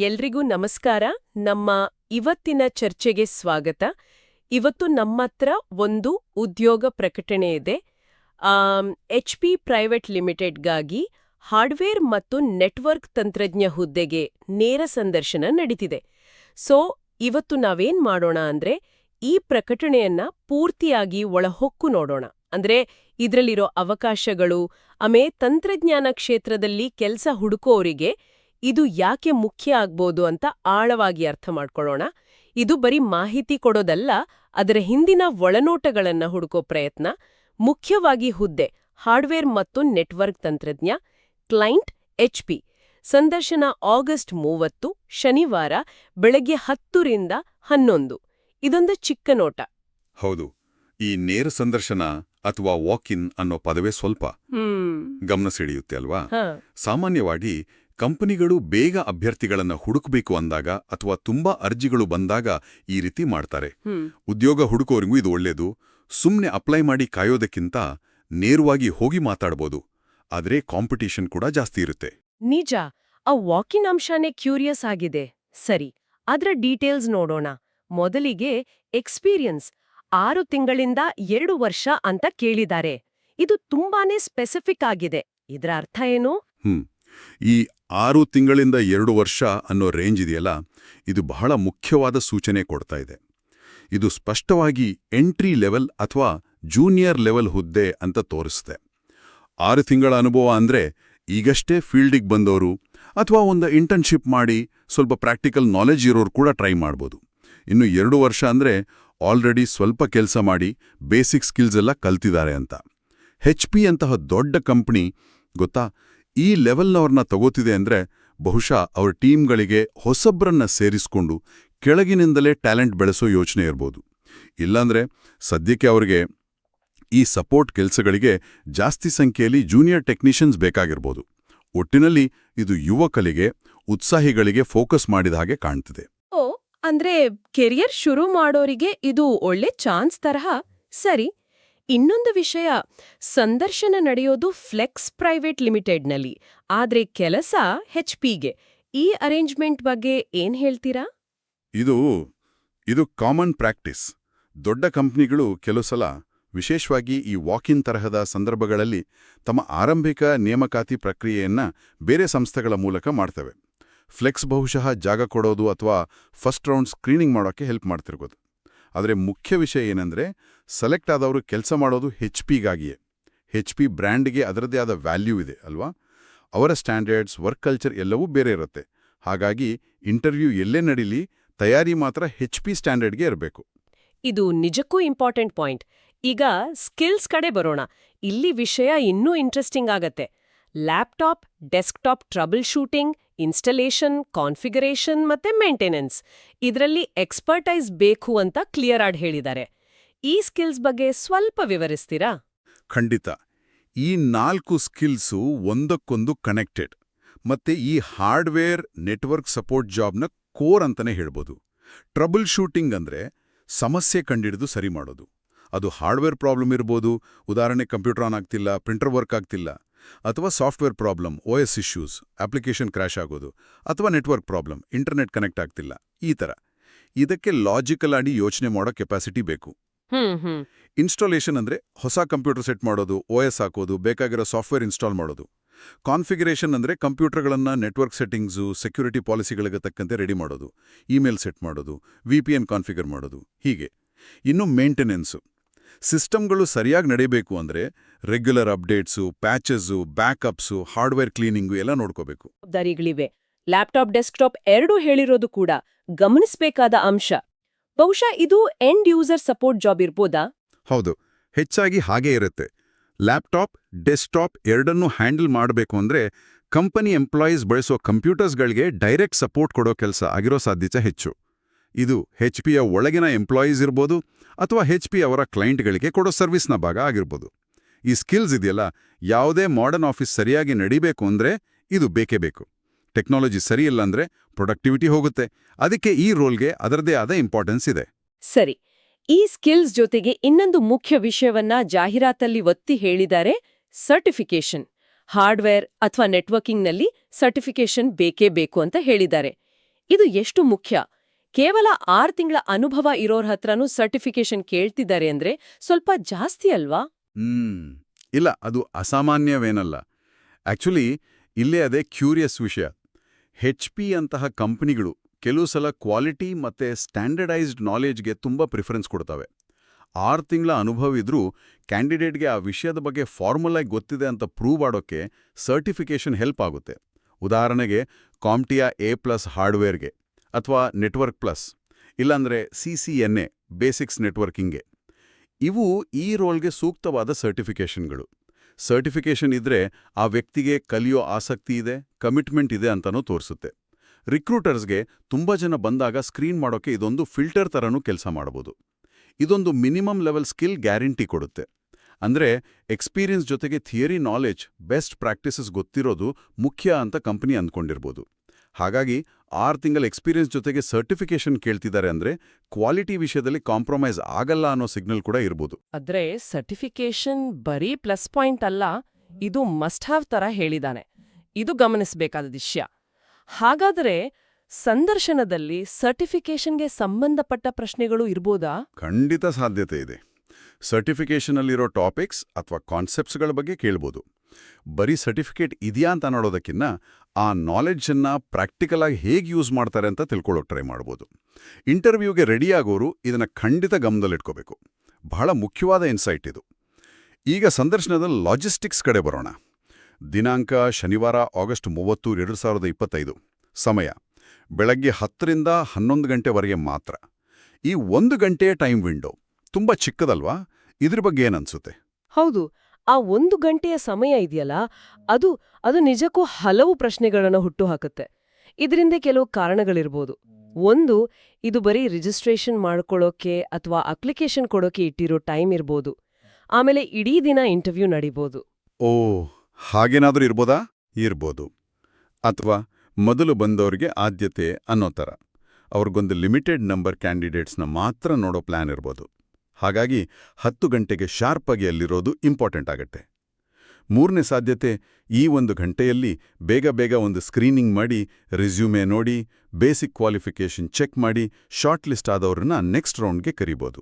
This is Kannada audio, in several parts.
ಎಲ್ರಿಗೂ ನಮಸ್ಕಾರ. ನಮ್ಮ ಇವತ್ತಿನ ಚರ್ಚೆಗೆ ಸ್ವಾಗತ. ಇವತ್ತು ನಮ್ಮತ್ರ ಒಂದು ಉದ್ಯೋಗ ಪ್ರಕಟಣೆ ಇದೆ. ಎಚ್ ಪಿ ಪ್ರೈವೇಟ್ ಲಿಮಿಟೆಡ್ಗಾಗಿ ಹಾರ್ಡ್ವೇರ್ ಮತ್ತು ನೆಟ್ವರ್ಕ್ ತಂತ್ರಜ್ಞ ಹುದ್ದೆಗೆ ನೇರ ಸಂದರ್ಶನ ನಡೀತಿದೆ. ಸೊ, ಇವತ್ತು ನಾವೇನ್ ಮಾಡೋಣ ಅಂದ್ರೆ, ಈ ಪ್ರಕಟಣೆಯನ್ನ ಪೂರ್ತಿಯಾಗಿ ಒಳಹೊಕ್ಕು ನೋಡೋಣ. ಅಂದ್ರೆ, ಇದರಲ್ಲಿರೋ ಅವಕಾಶಗಳು, ಆಮೇ ತಂತ್ರಜ್ಞಾನ ಕ್ಷೇತ್ರದಲ್ಲಿ ಕೆಲಸ ಹುಡುಕೋರಿಗೆ ಇದು ಯಾಕೆ ಮುಖ್ಯ ಆಗ್ಬೋದು ಅಂತ ಆಳವಾಗಿ ಅರ್ಥ ಮಾಡ್ಕೊಳ್ಳೋಣ. ಇದು ಬರೀ ಮಾಹಿತಿ ಕೊಡೋದಲ್ಲ ಅದರ ಹಿಂದಿನ ಒಳನೋಟಗಳನ್ನ ಹುಡುಕೋ ಪ್ರಯತ್ನ. ಮುಖ್ಯವಾಗಿ ಹುದ್ದೆ ಹಾರ್ಡ್ವೇರ್ ಮತ್ತು ನೆಟ್ವರ್ಕ್ ತಂತ್ರಜ್ಞ. Client H P. ಸಂದರ್ಶನ ಆಗಸ್ಟ್ ಮೂವತ್ತು ಶನಿವಾರ ಬೆಳಗ್ಗೆ ಹತ್ತರಿಂದ ಹನ್ನೊಂದು. ಇದೊಂದು ಚಿಕ್ಕ ನೋಟ. ಹೌದು. ಈ ನೇರ ಸಂದರ್ಶನ ಅಥವಾ ವಾಕ್ ಇನ್ ಅನ್ನೋ ಪದವೇ ಸ್ವಲ್ಪ. ಹ್ಮ್. ಗಮನ ಸೆಳೆಯುತ್ತೆ ಅಲ್ವಾ? ಸಾಮಾನ್ಯವಾಗಿ ಕಂಪನಿಗಳು ಬೇಗ ಅಭ್ಯರ್ಥಿಗಳನ್ನು ಹುಡುಕಬೇಕು ಅಂದಾಗ ಅಥವಾ ತುಂಬಾ ಅರ್ಜಿಗಳು ಬಂದಾಗ ಈ ರೀತಿ ಮಾಡ್ತಾರೆ. ಉದ್ಯೋಗ ಹುಡುಕೋರಿಗೂ ಇದು ಒಳ್ಳೆಯದು ಸುಮ್ಮನೆ ಅಪ್ಲೈ ಮಾಡಿ ಕಾಯೋದಕ್ಕಿಂತ ನೇರವಾಗಿ ಹೋಗಿ ಮಾತಾಡ್ಬೋದು. ಆದ್ರೆ ಕಾಂಪಿಟೇಷನ್ ಕೂಡ ಜಾಸ್ತಿ ಇರುತ್ತೆ. ನಿಜ ಆ ವಾಕಿನ್ ಅಂಶನೇ ಕ್ಯೂರಿಯಸ್ ಆಗಿದೆ. ಸರಿ ಅದರ ಡೀಟೇಲ್ಸ್ ನೋಡೋಣ. ಮೊದಲಿಗೆ ಎಕ್ಸ್ಪೀರಿಯನ್ಸ್. ಆರು ತಿಂಗಳಿಂದ ಎರಡು ವರ್ಷ ಅಂತ ಕೇಳಿದ್ದಾರೆ. ಇದು ತುಂಬಾನೇ ಸ್ಪೆಸಿಫಿಕ್ ಆಗಿದೆ. ಇದರ ಅರ್ಥ ಏನು? ಹ್ಮ್. ಈ ಆರು ತಿಂಗಳಿಂದ ಎರಡು ವರ್ಷ ಅನ್ನೋ ರೇಂಜ್ ಇದೆಯಲ್ಲ, ಇದು ಬಹಳ ಮುಖ್ಯವಾದ ಸೂಚನೆ ಕೊಡ್ತಾ ಇದೆ. ಇದು ಸ್ಪಷ್ಟವಾಗಿ ಎಂಟ್ರಿ ಲೆವೆಲ್ ಅಥವಾ ಜೂನಿಯರ್ ಲೆವೆಲ್ ಹುದ್ದೆ ಅಂತ ತೋರಿಸುತ್ತೆ. ಆರು ತಿಂಗಳ ಅನುಭವ ಅಂದ್ರೆ ಈಗಷ್ಟೇ ಫೀಲ್ಡಿಗೆ ಬಂದವರು ಅಥವಾ ಒಂದು ಇಂಟರ್ನ್ಶಿಪ್ ಮಾಡಿ ಸ್ವಲ್ಪ ಪ್ರಾಕ್ಟಿಕಲ್ ನಾಲೆಜ್ ಇರೋರು ಕೂಡ ಟ್ರೈ ಮಾಡ್ಬೋದು. ಇನ್ನು ಎರಡು ವರ್ಷ ಅಂದ್ರೆ ಆಲ್ರೆಡಿ ಸ್ವಲ್ಪ ಕೆಲಸ ಮಾಡಿ ಬೇಸಿಕ್ ಸ್ಕಿಲ್ಸ್ ಎಲ್ಲ ಕಲ್ತಿದ್ದಾರೆ ಅಂತ. ಹೆಚ್ ಪಿ ಅಂತಹ ದೊಡ್ಡ ಕಂಪ್ನಿ ಗೊತ್ತಾ? ಈ ಲೆವೆಲ್ನವ್ರನ್ನ ತಗೋತಿದೆ ಅಂದ್ರೆ ಬಹುಶಃ ಅವ್ರ ಟೀಮ್ಗಳಿಗೆ ಹೊಸಬ್ರನ್ನ ಸೇರಿಸ್ಕೊಂಡು ಕೆಳಗಿನಿಂದಲೇ ಟ್ಯಾಲೆಂಟ್ ಬೆಳೆಸೋ ಯೋಚನೆ ಇರ್ಬೋದು. ಇಲ್ಲಾಂದ್ರೆ ಸದ್ಯಕ್ಕೆ ಅವ್ರಿಗೆ ಈ ಸಪೋರ್ಟ್ ಕೆಲಸಗಳಿಗೆ ಜಾಸ್ತಿ ಸಂಖ್ಯೆಯಲ್ಲಿ ಜೂನಿಯರ್ ಟೆಕ್ನಿಷಿಯನ್ಸ್ ಬೇಕಾಗಿರ್ಬೋದು. ಒಟ್ಟಿನಲ್ಲಿ ಇದು ಯುವಕರಿಗೆ ಉತ್ಸಾಹಿಗಳಿಗೆ ಫೋಕಸ್ ಮಾಡಿದ ಹಾಗೆ ಕಾಣ್ತಿದೆ. ಓ, ಅಂದ್ರೆ ಕೆರಿಯರ್ ಶುರು ಮಾಡೋರಿಗೆ ಇದು ಒಳ್ಳೆ ಚಾನ್ಸ್ ತರಹ? ಸರಿ. ಇನ್ನೊಂದು ವಿಷಯ, ಸಂದರ್ಶನ ನಡೆಯೋದು ಫ್ಲೆಕ್ಸ್ ಪ್ರೈವೇಟ್ ಲಿಮಿಟೆಡ್ನಲ್ಲಿ ಆದ್ರೆ ಕೆಲಸ ಹೆಚ್ ಪಿಗೆ ಈ ಅರೇಂಜ್ಮೆಂಟ್ ಬಗ್ಗೆ ಏನ್ ಹೇಳ್ತೀರಾ? ಇದು ಇದು ಕಾಮನ್ ಪ್ರಾಕ್ಟೀಸ್ ದೊಡ್ಡ ಕಂಪ್ನಿಗಳು ಕೆಲವು ಸಲ ವಿಶೇಷವಾಗಿ ಈ ವಾಕಿನ್ ತರಹದ ಸಂದರ್ಭಗಳಲ್ಲಿ ತಮ್ಮ ಆರಂಭಿಕ ನೇಮಕಾತಿ ಪ್ರಕ್ರಿಯೆಯನ್ನ ಬೇರೆ ಸಂಸ್ಥೆಗಳ ಮೂಲಕ ಮಾಡ್ತವೆ. ಫ್ಲೆಕ್ಸ್ ಬಹುಶಃ ಜಾಗ ಕೊಡೋದು ಅಥವಾ ಫಸ್ಟ್ ರೌಂಡ್ ಸ್ಕ್ರೀನಿಂಗ್ ಮಾಡೋಕ್ಕೆ ಹೆಲ್ಪ್ ಮಾಡ್ತಿರ್ಬೋದು. ಆದರೆ ಮುಖ್ಯ ವಿಷಯ ಏನಂದ್ರೆ ಸೆಲೆಕ್ಟ್ ಆದವರು ಕೆಲಸ ಮಾಡೋದು ಹೆಚ್ ಪಿಗಾಗಿಯೇ ಹೆಚ್ ಪಿ ಬ್ರ್ಯಾಂಡ್ಗೆ ಅದರದೇ ಆದ ವ್ಯಾಲ್ಯೂ ಇದೆ, ಅಲ್ವಾ? ಅವರ ಸ್ಟ್ಯಾಂಡರ್ಡ್ಸ್ ವರ್ಕ್ ಕಲ್ಚರ್ ಎಲ್ಲವೂ ಬೇರೆ ಇರುತ್ತೆ. ಹಾಗಾಗಿ ಇಂಟರ್ವ್ಯೂ ಎಲ್ಲೇ ನಡೀಲಿ, ತಯಾರಿ ಮಾತ್ರ ಹೆಚ್ ಪಿ ಸ್ಟ್ಯಾಂಡರ್ಡ್ಗೆ ಇರಬೇಕು. ಇದು ನಿಜಕ್ಕೂ ಇಂಪಾರ್ಟೆಂಟ್ ಪಾಯಿಂಟ್ ಈಗ ಸ್ಕಿಲ್ಸ್ ಕಡೆ ಬರೋಣ. ಇಲ್ಲಿ ವಿಷಯ ಇನ್ನೂ ಇಂಟ್ರೆಸ್ಟಿಂಗ್ ಆಗತ್ತೆ. Laptop, desktop trouble shooting installation, configuration ಮತ್ತೆ ಮೇಂಟೆನೆನ್ಸ್. ಇದರಲ್ಲಿ ಎಕ್ಸ್ಪರ್ಟೈಸ್ ಬೇಕು ಅಂತ ಕ್ಲಿಯರ್ ಆಡ್ ಹೇಳಿದ್ದಾರೆ. ಈ ಸ್ಕಿಲ್ಸ್ ಬಗ್ಗೆ ಸ್ವಲ್ಪ ವಿವರಿಸ್ತೀರಾ? ಖಂಡಿತ. ಈ ನಾಲ್ಕು ಸ್ಕಿಲ್ಸು ಒಂದಕ್ಕೊಂದು ಕನೆಕ್ಟೆಡ್. ಮತ್ತೆ ಈ ಹಾರ್ಡ್ವೇರ್ ನೆಟ್ವರ್ಕ್ ಸಪೋರ್ಟ್ ಜಾಬ್ನ ಕೋರ್ ಅಂತಲೇ ಹೇಳ್ಬೋದು. ಟ್ರಬಲ್ ಶೂಟಿಂಗ್ ಅಂದ್ರೆ ಸಮಸ್ಯೆ ಕಂಡಿಡಿದು ಸರಿ ಮಾಡೋದು. ಅದು ಹಾರ್ಡ್ವೇರ್ ಪ್ರಾಬ್ಲಮ್ ಇರ್ಬೋದು. ಉದಾಹರಣೆ ಕಂಪ್ಯೂಟರ್ ಆನ್ ಆಗ್ತಿಲ್ಲ, ಪ್ರಿಂಟರ್ ವರ್ಕ್ ಆಗ್ತಿಲ್ಲ. ಅಥವಾ software problem O S issues application crash ಆಗೋದು ಅಥವಾ ನೆಟ್ವರ್ಕ್ ಪ್ರಾಬ್ಲಮ್ ಇಂಟರ್ನೆಟ್ ಕನೆಕ್ಟ್ ಆಗ್ತಿಲ್ಲ ಈ ಥರ ಇದಕ್ಕೆ ಲಾಜಿಕಲ್ ಆಗಿ ಯೋಚನೆ ಮಾಡೋ ಕೆಪಾಸಿಟಿ ಬೇಕು. ಇನ್ಸ್ಟಾಲೇಷನ್ ಅಂದ್ರೆ ಹೊಸ ಕಂಪ್ಯೂಟರ್ ಸೆಟ್ ಮಾಡೋದು ಒ ಎಸ್ ಹಾಕೋದು ಬೇಕಾಗಿರೋ ಸಾಫ್ಟ್ವೇರ್ ಇನ್ಸ್ಟಾಲ್ ಮಾಡೋದು. ಕಾನ್ಫಿಗರೇಷನ್ ಅಂದ್ರೆ ಕಂಪ್ಯೂಟರ್ಗಳನ್ನು ನೆಟ್ವರ್ಕ್ ಸೆಟ್ಟಿಂಗ್ಸು ಸೆಕ್ಯೂರಿಟಿ ಪಾಲಿಸಿಗಳಿಗೆ ತಕ್ಕಂತೆ ರೆಡಿ ಮಾಡೋದು. ಇಮೇಲ್ ಸೆಟ್ ಮಾಡೋದು ವಿ ಪಿ ಎನ್ ಕಾನ್ಫಿಗರ್ ಮಾಡೋದು ಹೀಗೆ. ಇನ್ನು ಮೇಂಟೆನೆನ್ಸು. ಸಿಸ್ಟಮ್ಗಳು ಸರಿಯಾಗಿ ನಡೀಬೇಕು ಅಂದ್ರೆ regular updates patches backups hardware cleaning ಎಲ್ಲ ನೋಡ್ಕೋಬೇಕು. ಜವಾಬ್ದಾರಿಗಳಿವೆ. ಲ್ಯಾಪ್ಟಾಪ್ ಡೆಸ್ಕ್ಟಾಪ್ ಎರಡೂ ಹೇಳಿರೋದು ಕೂಡ ಗಮನಿಸಬೇಕಾದ ಅಂಶ. ಬಹುಶಃ ಇದು ಎಂಡ್ ಯೂಸರ್ ಸಪೋರ್ಟ್ ಜಾಬ್ ಇರ್ಬೋದಾ? ಹೌದು. ಹೆಚ್ಚಾಗಿ ಹಾಗೇ ಇರುತ್ತೆ. ಲ್ಯಾಪ್ಟಾಪ್ ಡೆಸ್ಕ್ಟಾಪ್ ಎರಡನ್ನೂ ಹ್ಯಾಂಡಲ್ ಮಾಡಬೇಕು ಅಂದ್ರೆ ಕಂಪನಿ ಎಂಪ್ಲಾಯೀಸ್ ಬಳಸೋ ಕಂಪ್ಯೂಟರ್ಸ್ಗಳಿಗೆ ಡೈರೆಕ್ಟ್ ಸಪೋರ್ಟ್ ಕೊಡೋ ಕೆಲಸ ಆಗಿರೋ ಸಾಧ್ಯತೆ ಹೆಚ್ಚು. ಇದು ಹೆಚ್ ಪಿಯ ಒಳಗಿನ ಎಂಪ್ಲಾಯೀಸ್ ಇರ್ಬೋದು ಅಥವಾ ಹೆಚ್ ಪಿ ಅವರ ಕ್ಲೈಂಟ್ಗಳಿಗೆ ಕೊಡೋ ಸರ್ವಿಸ್ನ ಭಾಗ ಆಗಿರ್ಬೋದು. ಈ ಸ್ಕಿಲ್ಸ್ ಇದೆಯಲ್ಲ, ಯಾವುದೇ ಮಾಡರ್ನ್ ಆಫೀಸ್ ಸರಿಯಾಗಿ ನಡಿಬೇಕು ಅಂದ್ರೆ ಇದು ಬೇಕೇ ಬೇಕು. ಟೆಕ್ನಾಲಜಿ ಸರಿಯಿಲ್ಲ ಅಂದರೆ ಪ್ರೊಡಕ್ಟಿವಿಟಿ ಹೋಗುತ್ತೆ. ಅದಕ್ಕೆ ಈ ರೋಲ್ಗೆ ಅದರದೇ ಆದ ಇಂಪಾರ್ಟೆನ್ಸ್ ಇದೆ. ಸರಿ, ಈ ಸ್ಕಿಲ್ಸ್ ಜೊತೆಗೆ ಇನ್ನೊಂದು ಮುಖ್ಯ ವಿಷಯವನ್ನ ಜಾಹೀರಾತಲ್ಲಿ ಒತ್ತಿ ಹೇಳಿದ್ದಾರೆ ಸರ್ಟಿಫಿಕೇಶನ್ ಹಾರ್ಡ್ವೇರ್ ಅಥವಾ ನೆಟ್ವರ್ಕಿಂಗ್ನಲ್ಲಿ ಸರ್ಟಿಫಿಕೇಶನ್ ಬೇಕೇ ಬೇಕು ಅಂತ ಹೇಳಿದ್ದಾರೆ. ಇದು ಎಷ್ಟು ಮುಖ್ಯ? ಕೇವಲ ಆರು ತಿಂಗಳ ಅನುಭವ ಇರೋರ್ ಹತ್ರನೂ ಸರ್ಟಿಫಿಕೇಶನ್ ಕೇಳ್ತಿದ್ದಾರೆ ಅಂದ್ರೆ ಸ್ವಲ್ಪ ಜಾಸ್ತಿ ಅಲ್ವಾ? ಹ್ಮ್. ಇಲ್ಲ, ಅದು ಅಸಾಮಾನ್ಯವೇನಲ್ಲ. ಆಕ್ಚುಲಿ ಇಲ್ಲೇ ಅದೇ ಕ್ಯೂರಿಯಸ್ ವಿಷಯ. ಹೆಚ್ ಪಿ ಅಂತಹ ಕಂಪನಿಗಳು ಕೆಲವು ಸಲ ಕ್ವಾಲಿಟಿ ಮತ್ತೆ ಸ್ಟ್ಯಾಂಡರ್ಡೈಸ್ಡ್ ನಾಲೆಜ್ಗೆ ತುಂಬ ಪ್ರಿಫರೆನ್ಸ್ ಕೊಡ್ತವೆ. ಆರು ತಿಂಗಳ ಅನುಭವ ಇದ್ರೂ ಕ್ಯಾಂಡಿಡೇಟ್ಗೆ ಆ ವಿಷಯದ ಬಗ್ಗೆ ಫಾರ್ಮುಲಾಗಿ ಗೊತ್ತಿದೆ ಅಂತ ಪ್ರೂವ್ ಮಾಡೋಕ್ಕೆ ಸರ್ಟಿಫಿಕೇಷನ್ ಹೆಲ್ಪ್ ಆಗುತ್ತೆ. ಉದಾಹರಣೆಗೆ, ಕಾಮ್ಟಿಯಾ ಎ ಪ್ಲಸ್ ಹಾರ್ಡ್ವೇರ್ಗೆ. ಅಥವಾ ನೆಟ್ವರ್ಕ್ ಪ್ಲಸ್, ಇಲ್ಲಾಂದರೆ C C N A, basics ನೆಟ್ವರ್ಕಿಂಗ್ಗೆ ಇವು ಈ ರೋಲ್ಗೆ ಸೂಕ್ತವಾದ ಸರ್ಟಿಫಿಕೇಷನ್ಗಳು. ಸರ್ಟಿಫಿಕೇಷನ್ ಇದ್ರೆ ಆ ವ್ಯಕ್ತಿಗೆ ಕಲಿಯೋ ಆಸಕ್ತಿ ಇದೆ, ಕಮಿಟ್ಮೆಂಟ್ ಇದೆ ಅಂತನೂ ತೋರಿಸುತ್ತೆ. ರಿಕ್ರೂಟರ್ಸ್ಗೆ ತುಂಬ ಜನ ಬಂದಾಗ ಸ್ಕ್ರೀನ್ ಮಾಡೋಕೆ ಇದೊಂದು ಫಿಲ್ಟರ್ ಥರನೂ ಕೆಲಸ ಮಾಡಬಹುದು ಇದೊಂದು ಮಿನಿಮಮ್ ಲೆವೆಲ್ ಸ್ಕಿಲ್ ಗ್ಯಾರಂಟಿ ಕೊಡುತ್ತೆ. ಅಂದ್ರೆ ಎಕ್ಸ್ಪೀರಿಯನ್ಸ್ ಜೊತೆಗೆ ಥಿಯರಿ ನಾಲೆಜ್ ಬೆಸ್ಟ್ ಪ್ರಾಕ್ಟೀಸಸ್ ಗೊತ್ತಿರೋದು ಮುಖ್ಯ ಅಂತ ಕಂಪನಿ ಅಂದ್ಕೊಂಡಿರ್ಬೋದು. ಹಾಗಾಗಿ ಆರು ತಿಂಗಳ ಎಕ್ಸ್ಪೀರಿಯನ್ಸ್ ಜೊತೆಗೆ ಸರ್ಟಿಫಿಕೇಶನ್ ಕೇಳ್ತಿದ್ದಾರೆ ಅಂದ್ರೆ ಕ್ವಾಲಿಟಿ ವಿಷಯದಲ್ಲಿ ಕಾಂಪ್ರಮೈಸ್ ಆಗಲ್ಲ ಅನ್ನೋ ಸಿಗ್ನಲ್ ಕೂಡ ಇರ್ಬೋದು. ಆದ್ರೆ ಸರ್ಟಿಫಿಕೇಶನ್ ಬರೀ ಪ್ಲಸ್ ಪಾಯಿಂಟ್ ಅಲ್ಲ ಇದು ಮಸ್ಟ್ ಹ್ಯಾವ್ ತರ ಹೇಳಿದಾನೆ. ಇದು ಗಮನಿಸಬೇಕಾದ ವಿಷಯ. ಹಾಗಾದ್ರೆ ಸಂದರ್ಶನದಲ್ಲಿ ಸರ್ಟಿಫಿಕೇಶನ್ಗೆ ಸಂಬಂಧಪಟ್ಟ ಪ್ರಶ್ನೆಗಳು ಇರ್ಬೋದಾ? ಖಂಡಿತ ಸಾಧ್ಯತೆ ಇದೆ. ಸರ್ಟಿಫಿಕೇಷನಲ್ಲಿರೋ ಟಾಪಿಕ್ಸ್ ಅಥವಾ ಕಾನ್ಸೆಪ್ಟ್ಸ್ಗಳ ಬಗ್ಗೆ ಕೇಳ್ಬೋದು. ಬರೀ ಸರ್ಟಿಫಿಕೇಟ್ ಇದೆಯಾ ಅಂತ ನೋಡೋದಕ್ಕಿನ್ನ ಆ ನಾಲೆಡ್ಜನ್ನು ಪ್ರಾಕ್ಟಿಕಲ್ ಆಗಿ ಹೇಗೆ ಯೂಸ್ ಮಾಡ್ತಾರೆ ಅಂತ ತಿಳ್ಕೊಳ್ಳೋಕೆ ಟ್ರೈ ಮಾಡ್ಬೋದು. ಇಂಟರ್ವ್ಯೂಗೆ ರೆಡಿಯಾಗೋರು ಇದನ್ನು ಖಂಡಿತ ಗಮನದಲ್ಲಿಟ್ಕೋಬೇಕು. ಬಹಳ ಮುಖ್ಯವಾದ ಇನ್ಸೈಟ್ ಇದು. ಈಗ ಸಂದರ್ಶನದ ಲಾಜಿಸ್ಟಿಕ್ಸ್ ಕಡೆ ಬರೋಣ. ದಿನಾಂಕ ಶನಿವಾರ ಆಗಸ್ಟ್ ಮೂವತ್ತು, ಎರಡು ಸಾವಿರದ ಇಪ್ಪತ್ತೈದು. ಸಮಯ. ಬೆಳಗ್ಗೆ ಹತ್ತರಿಂದ ಹನ್ನೊಂದು ಗಂಟೆವರೆಗೆ ಮಾತ್ರ. ಈ ಒಂದು ಗಂಟೆಯ ಟೈಮ್ ವಿಂಡೋ ತುಂಬ ಚಿಕ್ಕದಲ್ವಾ? ಇದ್ರ ಬಗ್ಗೆ ಏನನ್ಸುತ್ತೆ ಹೌದು. ಆ ಒಂದು ಗಂಟೆಯ ಸಮಯ ಇದೆಯಲ್ಲ, ಅದು ಅದು ನಿಜಕ್ಕೂ ಹಲವು ಪ್ರಶ್ನೆಗಳನ್ನು ಹುಟ್ಟುಹಾಕುತ್ತೆ. ಇದರಿಂದ ಕೆಲವು ಕಾರಣಗಳಿರ್ಬೋದು. ಒಂದು, ಇದು ಬರೀ ರಿಜಿಸ್ಟ್ರೇಷನ್ ಮಾಡ್ಕೊಳ್ಳೋಕೆ ಅಥವಾ ಅಪ್ಲಿಕೇಶನ್ ಕೊಡೋಕೆ ಇಟ್ಟಿರೋ ಟೈಮ್ ಇರ್ಬೋದು. ಆಮೇಲೆ ಇಡೀ ದಿನ ಇಂಟರ್ವ್ಯೂ ನಡೀಬೋದು. ಓ, ಹಾಗೇನಾದ್ರೂ ಇರ್ಬೋದಾ? ಇರ್ಬೋದು. ಅಥವಾ ಮೊದಲು ಬಂದವರಿಗೆ ಆದ್ಯತೆ ಅನ್ನೋ ಥರ. ಅವ್ರಿಗೊಂದು ಲಿಮಿಟೆಡ್ ನಂಬರ್ ಕ್ಯಾಂಡಿಡೇಟ್ಸ್ನ ಮಾತ್ರ ನೋಡೋ ಪ್ಲಾನ್ ಇರ್ಬೋದು. ಹಾಗಾಗಿ ಹತ್ತು ಗಂಟೆಗೆ ಶಾರ್ಪಾಗಿ ಅಲ್ಲಿರೋದು ಇಂಪಾರ್ಟೆಂಟ್ ಆಗತ್ತೆ. ಮೂರನೇ ಸಾಧ್ಯತೆ, ಈ ಒಂದು ಗಂಟೆಯಲ್ಲಿ ಬೇಗ ಬೇಗ ಒಂದು ಸ್ಕ್ರೀನಿಂಗ್ ಮಾಡಿ, ರೆಸ್ಯೂಮೆ ನೋಡಿ, ಬೇಸಿಕ್ ಕ್ವಾಲಿಫಿಕೇಷನ್ ಚೆಕ್ ಮಾಡಿ ಶಾರ್ಟ್ ಲಿಸ್ಟ್ ಆದವ್ರನ್ನ ನೆಕ್ಸ್ಟ್ ರೌಂಡ್ಗೆ ಕರಿಬೋದು.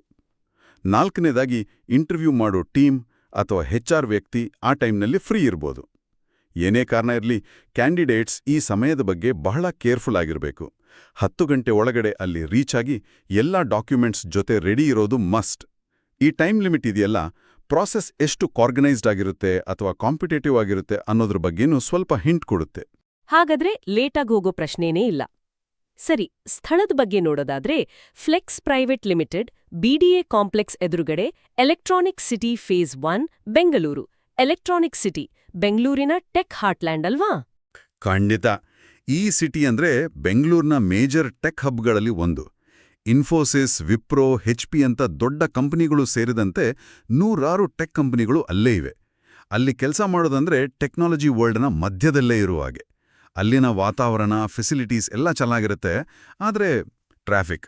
ನಾಲ್ಕನೇದಾಗಿ ಇಂಟರ್ವ್ಯೂ ಮಾಡೋ ಟೀಮ್ ಅಥವಾ ಹೆಚ್ ವ್ಯಕ್ತಿ ಆ ಟೈಮ್ನಲ್ಲಿ ಫ್ರೀ ಇರ್ಬೋದು. ಏನೇ ಕಾರಣ ಇರಲಿ, ಕ್ಯಾಂಡಿಡೇಟ್ಸ್ ಈ ಸಮಯದ ಬಗ್ಗೆ ಬಹಳ ಕೇರ್ಫುಲ್ ಆಗಿರಬೇಕು. ಹತ್ತು ಗಂಟೆ ಒಳಗಡೆ ಅಲ್ಲಿ ರೀಚ್ ಆಗಿ ಎಲ್ಲ ಡಾಕ್ಯುಮೆಂಟ್ಸ್ ಜೊತೆ ರೆಡಿ ಇರೋದು ಮಸ್ಟ್. ಈ ಟೈಮ್ ಲಿಮಿಟ್ ಇದೆಯಲ್ಲ, ಪ್ರಾಸೆಸ್ ಎಷ್ಟು ಕಾರ್ಗನೈಸ್ಡ್ ಆಗಿರುತ್ತೆ ಅಥವಾ ಕಾಂಪಿಟೇಟಿವ್ ಆಗಿರುತ್ತೆ ಅನ್ನೋದ್ರ ಬಗ್ಗೆನೂ ಸ್ವಲ್ಪ ಹಿಂಟ್ ಕೊಡುತ್ತೆ. ಹಾಗಾದ್ರೆ ಲೇಟಾಗಿ ಹೋಗೋ ಪ್ರಶ್ನೆನೇ ಇಲ್ಲ. ಸರಿ, ಸ್ಥಳದ ಬಗ್ಗೆ ನೋಡೋದಾದ್ರೆ Flex private limited BDA complex ಎದುರುಗಡೆ Electronic City phase one, Bengaluru. Electronic City ಬೆಂಗಳೂರಿನ ಟೆಕ್ ಹಾರ್ಟ್ಲ್ಯಾಂಡ್ ಅಲ್ವಾ? ಖಂಡಿತ. ಈ ಸಿಟಿ ಅಂದ್ರೆ ಬೆಂಗಳೂರಿನ ಮೇಜರ್ ಟೆಕ್ ಹಬ್ಗಳಲ್ಲಿ ಒಂದು. ಇನ್ಫೋಸಿಸ್, ವಿಪ್ರೋ, ಹೆಚ್ ಪಿ ಅಂತ ದೊಡ್ಡ ಕಂಪನಿಗಳು ಸೇರಿದಂತೆ ನೂರಾರು ಟೆಕ್ ಕಂಪನಿಗಳು ಅಲ್ಲೇ ಇವೆ. ಅಲ್ಲಿ ಕೆಲಸ ಮಾಡೋದಂದ್ರೆ ಟೆಕ್ನಾಲಜಿ ವರ್ಲ್ಡ್ನ ಮಧ್ಯದಲ್ಲೇ ಇರುವ ಹಾಗೆ. ಅಲ್ಲಿನ ವಾತಾವರಣ, ಫೆಸಿಲಿಟೀಸ್ ಎಲ್ಲ ಚೆನ್ನಾಗಿರುತ್ತೆ, ಆದರೆ ಟ್ರಾಫಿಕ್.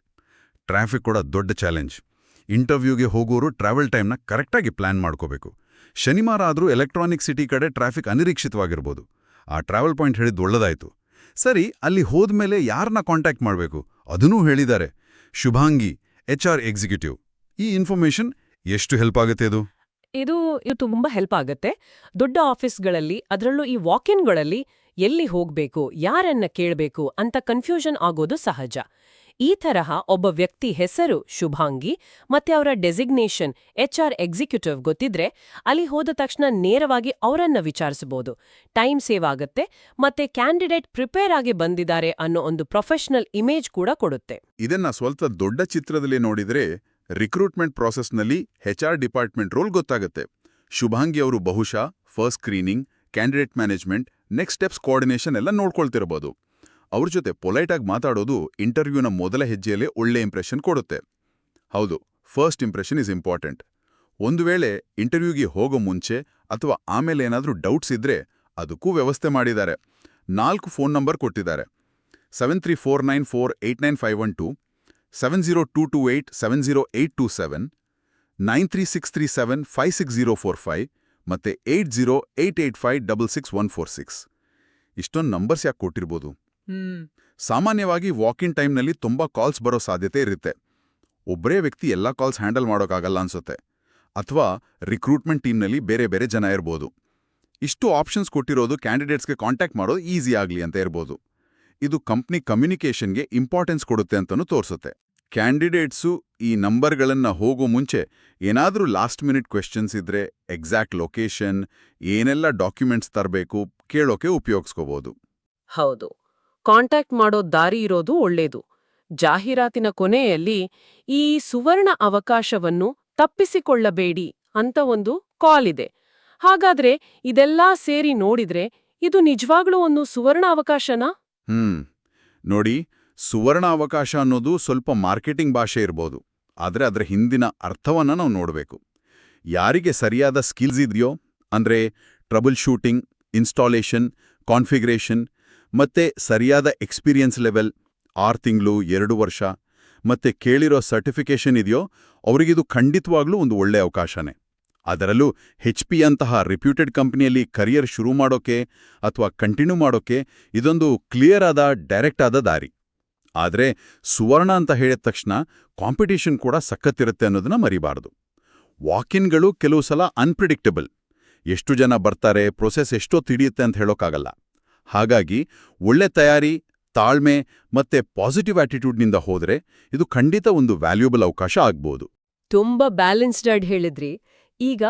ಟ್ರಾಫಿಕ್ ಕೂಡ ದೊಡ್ಡ ಚಾಲೆಂಜ್. ಇಂಟರ್ವ್ಯೂಗೆ ಹೋಗೋರು ಟ್ರಾವೆಲ್ ಟೈಮ್ನ ಕರೆಕ್ಟಾಗಿ ಪ್ಲಾನ್ ಮಾಡ್ಕೋಬೇಕು. ಶನಿವಾರ ಆದರೂ ಎಲೆಕ್ಟ್ರಾನಿಕ್ ಸಿಟಿ ಕಡೆ ಟ್ರಾಫಿಕ್ ಅನಿರೀಕ್ಷಿತವಾಗಿರ್ಬೋದು. ಆ ಟ್ರಾವೆಲ್ ಪಾಯಿಂಟ್ ಹೇಳಿದ್ದು ಒಳ್ಳೆದಾಯ್ತು. ಸರಿ, ಅಲ್ಲಿ ಹೋದ್ಮೇಲೆ ಯಾರನ್ನ ಕಾಂಟ್ಯಾಕ್ಟ್ ಮಾಡಬೇಕು? ಅದನ್ನೂ ಹೇಳಿದ್ದಾರೆ. Shubhangi, H R executive. ಈ ಇನ್ಫಾರ್ಮೇಷನ್ ಎಷ್ಟು ಹೆಲ್ಪ್ ಆಗುತ್ತೆ ಅದು ಇದು ಇದು ತುಂಬಾ ಹೆಲ್ಪ್ ಆಗತ್ತೆ. ದೊಡ್ಡ ಆಫೀಸ್ಗಳಲ್ಲಿ, ಅದರಲ್ಲೂ ಈ ವಾಕಿನ್ಗಳಲ್ಲಿ ಎಲ್ಲಿ ಹೋಗಬೇಕು, ಯಾರನ್ನ ಕೇಳಬೇಕು ಅಂತ ಕನ್ಫ್ಯೂಷನ್ ಆಗೋದು ಸಹಜ. ಈ ತರಹ ಒಬ್ಬ ವ್ಯಕ್ತಿ ಹೆಸರು ಶುಭಾಂಗಿ ಮತ್ತೆ ಅವರ ಡೆಸಿಗ್ನೇಷನ್ ಎಚ್ ಆರ್ ಎಕ್ಸಿಕ್ಯೂಟಿವ್ ಗೊತ್ತಿದ್ರೆ ಅಲ್ಲಿ ಹೋದ ತಕ್ಷಣ ನೇರವಾಗಿ ಅವರನ್ನ ವಿಚಾರಿಸಬಹುದು. ಟೈಮ್ ಸೇವ್ ಆಗುತ್ತೆ ಮತ್ತೆ ಕ್ಯಾಂಡಿಡೇಟ್ ಪ್ರಿಪೇರ್ ಆಗಿ ಬಂದಿದ್ದಾರೆ ಅನ್ನೋ ಒಂದು ಪ್ರೊಫೆಷನಲ್ ಇಮೇಜ್ ಕೂಡ ಕೊಡುತ್ತೆ. ಇದನ್ನ ಸ್ವಲ್ಪ ದೊಡ್ಡ ಚಿತ್ರದಲ್ಲಿ ನೋಡಿದ್ರೆ ರಿಕ್ರೂಟ್ಮೆಂಟ್ ಪ್ರಾಸೆಸ್ನಲ್ಲಿ ಹೆಚ್ ಆರ್ ಡಿಪಾರ್ಟ್ಮೆಂಟ್ ರೋಲ್ ಗೊತ್ತಾಗುತ್ತೆ. ಶುಭಾಂಗಿ ಅವರು ಬಹುಶಃ first screening, candidate management, next steps coordination ಎಲ್ಲ ನೋಡ್ಕೊಳ್ತಿರಬಹುದು. ಅವ್ರ ಜೊತೆ ಪೊಲೈಟಾಗಿ ಮಾತಾಡೋದು ಇಂಟರ್ವ್ಯೂನ ಮೊದಲ ಹೆಜ್ಜೆಯಲ್ಲಿ ಒಳ್ಳೆ ಇಂಪ್ರೆಷನ್ ಕೊಡುತ್ತೆ. ಹೌದು ಫಸ್ಟ್ ಇಂಪ್ರೆಷನ್ ಇಸ್ ಇಂಪಾರ್ಟೆಂಟ್ ಒಂದು ವೇಳೆ ಇಂಟರ್ವ್ಯೂಗೆ ಹೋಗೋ ಮುಂಚೆ ಅಥವಾ ಆಮೇಲೆ ಏನಾದರೂ ಡೌಟ್ಸ್ ಇದ್ರೆ ಅದಕ್ಕೂ ವ್ಯವಸ್ಥೆ ಮಾಡಿದ್ದಾರೆ. ನಾಲ್ಕು ಫೋನ್ ನಂಬರ್ ಕೊಟ್ಟಿದ್ದಾರೆ. Seven three four nine four eight nine five one two seven zero two two eight seven zero eight two seven nine three six three seven five six zero four five ಮತ್ತೆ eight zero eight eight five double six one four six ಇಷ್ಟೊಂದು ನಂಬರ್ಸ್ ಯಾಕೆ ಕೊಟ್ಟಿರ್ಬೋದು? ಹ್ಮ್. ಸಾಮಾನ್ಯವಾಗಿ ವಾಕಿನ್ ಟೈಮ್ನಲ್ಲಿ ತುಂಬಾ ಕಾಲ್ಸ್ ಬರೋ ಸಾಧ್ಯತೆ ಇರುತ್ತೆ. ಒಬ್ಬರೇ ವ್ಯಕ್ತಿ ಎಲ್ಲ ಕಾಲ್ಸ್ ಹ್ಯಾಂಡಲ್ ಮಾಡೋಕ್ಕಾಗಲ್ಲ ಅನ್ಸುತ್ತೆ. ಅಥವಾ ರಿಕ್ರೂಟ್ಮೆಂಟ್ ಟೀಮ್ನಲ್ಲಿ ಬೇರೆ ಬೇರೆ ಜನ ಇರ್ಬೋದು. ಇಷ್ಟು ಆಪ್ಷನ್ಸ್ ಕೊಟ್ಟಿರೋದು ಕ್ಯಾಂಡಿಡೇಟ್ಸ್ಗೆ ಕಾಂಟ್ಯಾಕ್ಟ್ ಮಾಡೋದು ಈಸಿ ಆಗಲಿ ಅಂತ ಇರ್ಬೋದು. ಇದು ಕಂಪ್ನಿ ಕಮ್ಯುನಿಕೇಷನ್ಗೆ ಇಂಪಾರ್ಟೆನ್ಸ್ ಕೊಡುತ್ತೆ ಅಂತಲೂ ತೋರಿಸುತ್ತೆ. ಕ್ಯಾಂಡಿಡೇಟ್ಸು ಈ ನಂಬರ್ಗಳನ್ನು ಹೋಗೋ ಮುಂಚೆ ಏನಾದರೂ ಲಾಸ್ಟ್ ಮಿನಿಟ್ ಕ್ವೆಶ್ಚನ್ಸ್ ಇದ್ರೆ ಎಕ್ಸಾಕ್ಟ್ ಲೊಕೇಶನ್ ಏನೆಲ್ಲ ಡಾಕ್ಯುಮೆಂಟ್ಸ್ ತರಬೇಕು ಕೇಳೋಕೆ ಉಪಯೋಗಿಸ್ಕೋಬೋದು. ಹೌದು. ಕಾಂಟ್ಯಾಕ್ಟ್ ಮಾಡೋ ದಾರಿ ಇರೋದು ಒಳ್ಳೇದು. ಜಾಹೀರಾತಿನ ಕೊನೆಯಲ್ಲಿ ಈ ಸುವರ್ಣ ಅವಕಾಶವನ್ನು ತಪ್ಪಿಸಿಕೊಳ್ಳಬೇಡಿ ಅಂತ ಒಂದು ಕಾಲ್ ಇದೆ. ಹಾಗಾದ್ರೆ ಇದೆಲ್ಲಾ ಸೇರಿ ನೋಡಿದ್ರೆ ಇದು ನಿಜವಾಗ್ಲೂ ಒಂದು ಸುವರ್ಣ ಅವಕಾಶನಾ? ಹ್ಮ್. ನೋಡಿ, ಸುವರ್ಣ ಅವಕಾಶ ಅನ್ನೋದು ಸ್ವಲ್ಪ ಮಾರ್ಕೆಟಿಂಗ್ ಭಾಷೆ ಇರ್ಬೋದು. ಆದರೆ ಅದರ ಹಿಂದಿನ ಅರ್ಥವನ್ನ ನಾವು ನೋಡಬೇಕು. ಯಾರಿಗೆ ಸರಿಯಾದ ಸ್ಕಿಲ್ಸ್ ಇದೆಯೋ, ಅಂದ್ರೆ ಟ್ರಬಲ್ ಶೂಟಿಂಗ್, ಇನ್ಸ್ಟಾಲೇಷನ್, ಕಾನ್ಫಿಗರೇಷನ್ ಮತ್ತೆ ಸರಿಯಾದ ಎಕ್ಸ್ಪೀರಿಯನ್ಸ್ ಲೆವೆಲ್ ಆರು ತಿಂಗಳು, ಎರಡು ವರ್ಷ, ಮತ್ತೆ ಕೇಳಿರೋ ಸರ್ಟಿಫಿಕೇಷನ್ ಇದೆಯೋ ಅವರಿಗಿದು ಖಂಡಿತವಾಗ್ಲೂ ಒಂದು ಒಳ್ಳೆ ಅವಕಾಶನೇ. ಅದರಲ್ಲೂ ಹೆಚ್ ಪಿ ಅಂತಹ ರಿಪ್ಯೂಟೆಡ್ ಕಂಪ್ನಿಯಲ್ಲಿ ಕರಿಯರ್ ಶುರು ಮಾಡೋಕೆ ಅಥವಾ ಕಂಟಿನ್ಯೂ ಮಾಡೋಕೆ ಇದೊಂದು ಕ್ಲಿಯರ್ ಆದ ಡೈರೆಕ್ಟ್ ಆದ ದಾರಿ. ಆದರೆ ಸುವರ್ಣ ಅಂತ ಹೇಳಿದ ತಕ್ಷಣ ಕಾಂಪಿಟೇಷನ್ ಕೂಡ ಸಖತ್ತಿರುತ್ತೆ ಅನ್ನೋದನ್ನ ಮರಿಬಾರದು. ವಾಕಿನ್ಗಳು ಕೆಲವು ಸಲ ಅನ್ಪ್ರಿಡಿಕ್ಟಬಲ್ ಎಷ್ಟು ಜನ ಬರ್ತಾರೆ ಪ್ರೊಸೆಸ್ ಎಷ್ಟೋ ತಿಳಿಯುತ್ತೆ ಅಂತ ಹೇಳೋಕ್ಕಾಗಲ್ಲ ಹಾಗಾಗಿ ಒಳ್ಳೆ ತಯಾರಿ ತಾಳ್ಮೆ ಮತ್ತೆ ಪಾಸಿಟಿವ್ ಆಟಿಟ್ಯೂಡ್ನಿಂದ ಹೋದ್ರೆ ಇದು ಖಂಡಿತ ಒಂದು ವ್ಯಾಲ್ಯೂಬಲ್ ಅವಕಾಶ ಆಗ್ಬೋದು. ತುಂಬಾ ಬ್ಯಾಲೆನ್ಸ್ಡ್ ಹೇಳಿದ್ರಿ. ಈಗ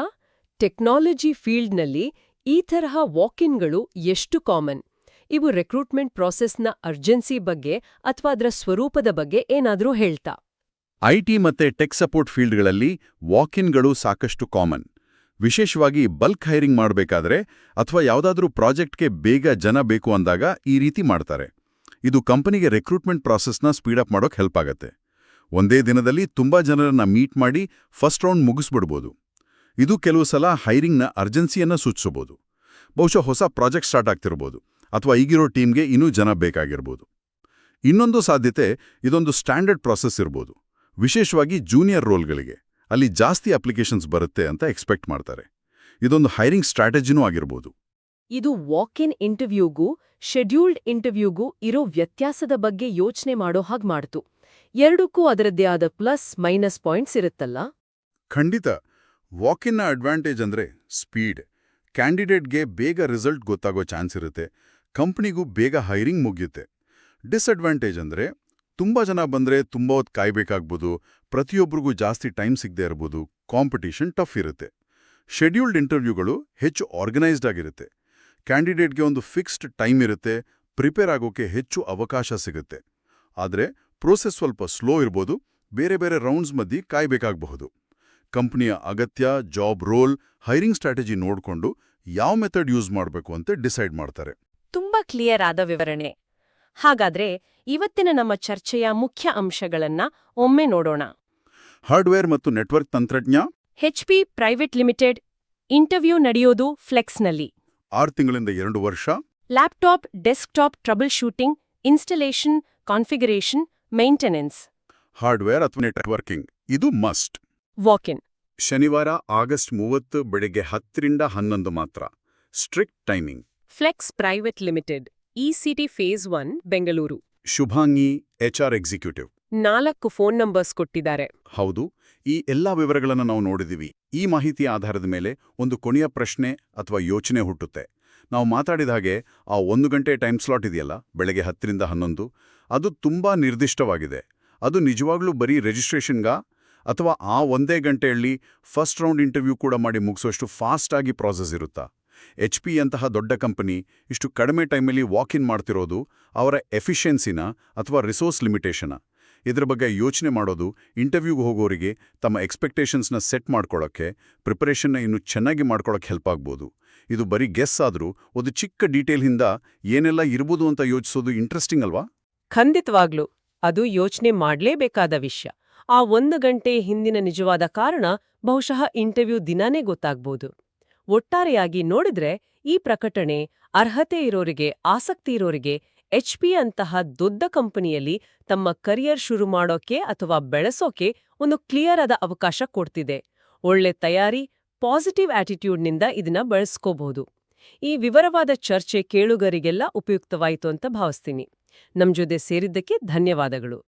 ಟೆಕ್ನಾಲಜಿ ಫೀಲ್ಡ್ನಲ್ಲಿ ಈ ತರಹ ವಾಕಿನ್ಗಳು ಎಷ್ಟು ಕಾಮನ್ ಇವು ರೆಕ್ರೂಟ್ಮೆಂಟ್ ಪ್ರಾಸೆಸ್ನ ಅರ್ಜೆನ್ಸಿ ಬಗ್ಗೆ ಅಥವಾ ಅದರ ಸ್ವರೂಪದ ಬಗ್ಗೆ ಏನಾದರೂ ಹೇಳ್ತಾ. ಐಟಿ ಮತ್ತೆ ಟೆಕ್ ಸಪೋರ್ಟ್ ಫೀಲ್ಡ್ಗಳಲ್ಲಿ ವಾಕಿನ್ಗಳು ಸಾಕಷ್ಟು ಕಾಮನ್ ವಿಶೇಷವಾಗಿ ಬಲ್ಕ್ ಹೈರಿಂಗ್ ಮಾಡಬೇಕಾದ್ರೆ ಅಥವಾ ಯಾವುದಾದ್ರೂ ಪ್ರಾಜೆಕ್ಟ್ಗೆ ಬೇಗ ಜನ ಬೇಕು ಅಂದಾಗ ಈ ರೀತಿ ಮಾಡ್ತಾರೆ. ಇದು ಕಂಪನಿಗೆ ರೆಕ್ರೂಟ್ಮೆಂಟ್ ಪ್ರಾಸೆಸ್ನ ಸ್ಪೀಡಪ್ ಮಾಡೋಕ್ ಹೆಲ್ಪ್ ಆಗತ್ತೆ. ಒಂದೇ ದಿನದಲ್ಲಿ ತುಂಬಾ ಜನರನ್ನ ಮೀಟ್ ಮಾಡಿ ಫಸ್ಟ್ ರೌಂಡ್ ಮುಗಿಸ್ಬಿಡ್ಬೋದು. ಇದು ಕೆಲವು ಸಲ ಹೈರಿಂಗ್ನ ಅರ್ಜೆನ್ಸಿಯನ್ನ ಸೂಚಿಸಬಹುದು ಬಹುಶಃ ಹೊಸ ಪ್ರಾಜೆಕ್ಟ್ ಸ್ಟಾರ್ಟ್ ಆಗ್ತಿರ್ಬೋದು ಅಥವಾ ಈಗಿರೋ ಟೀಮ್ಗೆ ಇನ್ನೂ ಜನ ಬೇಕಾಗಿರ್ಬೋದು. ಇನ್ನೊಂದು ಸಾಧ್ಯತೆ ಇದೊಂದು ಸ್ಟ್ಯಾಂಡರ್ಡ್ ಪ್ರಾಸೆಸ್ ಇರ್ಬೋದು. ವಿಶೇಷವಾಗಿ ಜೂನಿಯರ್ ರೋಲ್ಗಳಿಗೆ. ಅಲ್ಲಿ ಜಾಸ್ತಿ ಅಪ್ಲಿಕೇಶನ್ಸ್ ಬರುತ್ತೆ ಅಂತ ಎಕ್ಸ್ಪೆಕ್ಟ್ ಮಾಡ್ತಾರೆ. ಇದೊಂದು ಹೈರಿಂಗ್ ಸ್ಟ್ರಾಟಜಿನೂ ಆಗಿರ್ಬೋದು. ಇದು ವಾಕ್ ಇನ್ ಇಂಟರ್ವ್ಯೂಗೂ ಶೆಡ್ಯೂಲ್ಡ್ ಇಂಟರ್ವ್ಯೂಗೂ ಇರೋ ವ್ಯತ್ಯಾಸದ ಬಗ್ಗೆ ಯೋಚನೆ ಮಾಡೋ ಹಾಗೆ ಮಾಡ್ತು. ಎರಡಕ್ಕೂ ಅದರದ್ದೇ ಆದ ಪ್ಲಸ್ ಮೈನಸ್ ಪಾಯಿಂಟ್ಸ್ ಇರುತ್ತಲ್ಲ? ಖಂಡಿತ. ವಾಕಿನ್ನ ಅಡ್ವಾಂಟೇಜ್ ಅಂದ್ರೆ ಸ್ಪೀಡ್ ಕ್ಯಾಂಡಿಡೇಟ್ಗೆ ಬೇಗ ರಿಸಲ್ಟ್ ಗೊತ್ತಾಗೋ ಚಾನ್ಸ್ ಇರುತ್ತೆ. ಕಂಪ್ನಿಗೂ ಬೇಗ ಹೈರಿಂಗ್ ಮುಗಿಯುತ್ತೆ. ಡಿಸ್ಅಡ್ವಾಂಟೇಜ್ ಅಂದ್ರೆ ತುಂಬಾ ಜನ ಬಂದ್ರೆ ತುಂಬ ಹೊತ್ತು ಕಾಯಬೇಕಾಗ್ಬೋದು ಪ್ರತಿಯೊಬ್ಬರಿಗೂ ಜಾಸ್ತಿ ಟೈಮ್ ಸಿಗದೆ ಇರ್ಬೋದು, ಕಾಂಪಿಟೀಷನ್ ಟಫ್ ಇರುತ್ತೆ. ಶೆಡ್ಯೂಲ್ಡ್ ಇಂಟರ್ವ್ಯೂಗಳು ಹೆಚ್ಚು ಆರ್ಗನೈಸ್ಡ್ ಆಗಿರುತ್ತೆ. ಕ್ಯಾಂಡಿಡೇಟ್ಗೆ ಒಂದು ಫಿಕ್ಸ್ಡ್ ಟೈಮ್ ಇರುತ್ತೆ, ಪ್ರಿಪೇರ್ ಆಗೋಕೆ ಹೆಚ್ಚು ಅವಕಾಶ ಸಿಗುತ್ತೆ. ಆದರೆ ಪ್ರೋಸೆಸ್ ಸ್ವಲ್ಪ ಸ್ಲೋ ಇರ್ಬೋದು, ಬೇರೆ ಬೇರೆ ರೌಂಡ್ಸ್ ಮಧ್ಯೆ ಕಾಯಬೇಕಾಗಬಹುದು. ಕಂಪ್ನಿಯ ಅಗತ್ಯ, ಜಾಬ್ ರೋಲ್, ಹೈರಿಂಗ್ ಸ್ಟ್ರಾಟಜಿ ನೋಡ್ಕೊಂಡು ಯಾವ ಮೆಥಡ್ ಯೂಸ್ ಮಾಡಬೇಕು ಅಂತ ಡಿಸೈಡ್ ಮಾಡ್ತಾರೆ. ತುಂಬಾ ಕ್ಲಿಯರ್ ಆದ ವಿವರಣೆ. ಹಾಗಾದ್ರೆ ಇವತ್ತಿನ ನಮ್ಮ ಚರ್ಚೆಯ ಮುಖ್ಯ ಅಂಶಗಳನ್ನ ಒಮ್ಮೆ ನೋಡೋಣ. ಹಾರ್ಡ್ವೇರ್ ಮತ್ತು network ತಂತ್ರಜ್ಞ. H P private limited interview ನಡೆಯೋದು ಫ್ಲೆಕ್ಸ್ನಲ್ಲಿ. ಆರು ತಿಂಗಳಿಂದ ಎರಡು ವರ್ಷ. Laptop desktop trouble shooting installation configuration maintenance. Hardware ಅಥವಾ ನೆಟ್ವರ್ಕಿಂಗ್ ಇದು ಮಸ್ಟ್. ವಾಕಿನ್ ಶನಿವಾರ ಆಗಸ್ಟ್ ಮೂವತ್ತು ಬೆಳಿಗ್ಗೆ ಹತ್ತರಿಂದ ಹನ್ನೊಂದು ಮಾತ್ರ. Strict timing. Flex private limited. ECT phase one Bengaluru. Shubhangi HR executive. ನಾಲ್ಕು ಫೋನ್ ನಂಬರ್ಸ್ ಕೊಟ್ಟಿದ್ದಾರೆ. ಹೌದು ಈ ಎಲ್ಲಾ ವಿವರಗಳನ್ನು ನಾವು ನೋಡಿದೀವಿ ಈ ಮಾಹಿತಿಯ ಆಧಾರದ ಮೇಲೆ ಒಂದು ಕೊನೆಯ ಪ್ರಶ್ನೆ ಅಥವಾ ಯೋಚನೆ ಹುಟ್ಟುತ್ತೆ. ನಾವು ಮಾತಾಡಿದ ಹಾಗೆ ಆ ಒಂದು ಗಂಟೆ ಟೈಮ್ ಸ್ಲಾಟ್ ಇದೆಯಲ್ಲ ಬೆಳಗ್ಗೆ ಹತ್ತರಿಂದ ಹನ್ನೊಂದು ಅದು ತುಂಬಾ ನಿರ್ದಿಷ್ಟವಾಗಿದೆ. ಅದು ನಿಜವಾಗ್ಲೂ ಬರೀ ರಿಜಿಸ್ಟ್ರೇಷನ್ಗಾ? ಅಥವಾ ಆ ಒಂದೇ ಗಂಟೆಯಲ್ಲಿ ಫಸ್ಟ್ ರೌಂಡ್ ಇಂಟರ್ವ್ಯೂ ಕೂಡ ಮಾಡಿ ಮುಗಿಸುವಷ್ಟು ಫಾಸ್ಟ್ ಆಗಿ ಪ್ರಾಸೆಸ್ ಇರುತ್ತಾ? ಎಚ್ ಪಿ ಅಂತಹ ದೊಡ್ಡ ಕಂಪನಿ ಇಷ್ಟು ಕಡಿಮೆ ಟೈಮಲ್ಲಿ ವಾಕ್ ಇನ್ ಮಾಡ್ತಿರೋದು ಅವರ ಎಫಿಷಿಯನ್ಸಿನ ಅಥವಾ ರಿಸೋರ್ಸ್ ಲಿಮಿಟೇಷನ ಇದರ ಬಗ್ಗೆ ಯೋಚನೆ ಮಾಡೋದು ಇಂಟರ್ವ್ಯೂಗೆ ಹೋಗೋರಿಗೆ ತಮ್ಮ ಎಕ್ಸ್ಪೆಕ್ಟೇಷನ್ಸ್ನ ಸೆಟ್ ಮಾಡ್ಕೊಳ್ಳೋಕ್ಕೆ ಪ್ರಿಪರೇಷನ್ನ ಇನ್ನೂ ಚೆನ್ನಾಗಿ ಮಾಡ್ಕೊಳ್ಳೋಕ್ಕೆ ಹೆಲ್ಪ್ ಆಗ್ಬೋದು. ಇದು ಬರೀ ಗೆಸ್ ಆದರೂ ಒಂದು ಚಿಕ್ಕ ಡೀಟೇಲ್ನಿಂದ ಏನೆಲ್ಲ ಇರ್ಬೋದು ಅಂತ ಯೋಚಿಸೋದು ಇಂಟ್ರೆಸ್ಟಿಂಗ್ ಅಲ್ವಾ? ಖಂಡಿತವಾಗ್ಲೂ. ಅದು ಯೋಚನೆ ಮಾಡಲೇಬೇಕಾದ ವಿಷಯ. ಆ ಒಂದು ಗಂಟೆ ಹಿಂದಿನ ನಿಜವಾದ ಕಾರಣ ಬಹುಶಃ ಇಂಟರ್ವ್ಯೂ ದಿನಾನೇ ಗೊತ್ತಾಗ್ಬೋದು. ಒಟ್ಟಾರೆಯಾಗಿ ನೋಡಿದ್ರೆ ಈ ಪ್ರಕಟಣೆ ಅರ್ಹತೆ ಇರೋರಿಗೆ, ಆಸಕ್ತಿ ಇರೋರಿಗೆ, ಎಚ್ ಪಿ ಅಂತಹ ದೊಡ್ಡ ಕಂಪನಿಯಲ್ಲಿ ತಮ್ಮ ಕರಿಯರ್ ಶುರು ಮಾಡೋಕೆ ಅಥವಾ ಬೆಳೆಸೋಕೆ ಒಂದು ಕ್ಲಿಯರ್ ಆದ ಅವಕಾಶ ಕೊಡ್ತಿದೆ. ಒಳ್ಳೆ ತಯಾರಿ, ಪಾಸಿಟಿವ್ ಆಟಿಟ್ಯೂಡ್ನಿಂದ ಇದನ್ನ ಬಳಸ್ಕೋಬಹುದು. ಈ ವಿವರವಾದ ಚರ್ಚೆ ಕೇಳುಗರಿಗೆಲ್ಲ ಉಪಯುಕ್ತವಾಯಿತು ಅಂತ ಭಾವಿಸ್ತೀನಿ. ನಮ್ ಜೊತೆ ಸೇರಿದ್ದಕ್ಕೆ ಧನ್ಯವಾದಗಳು.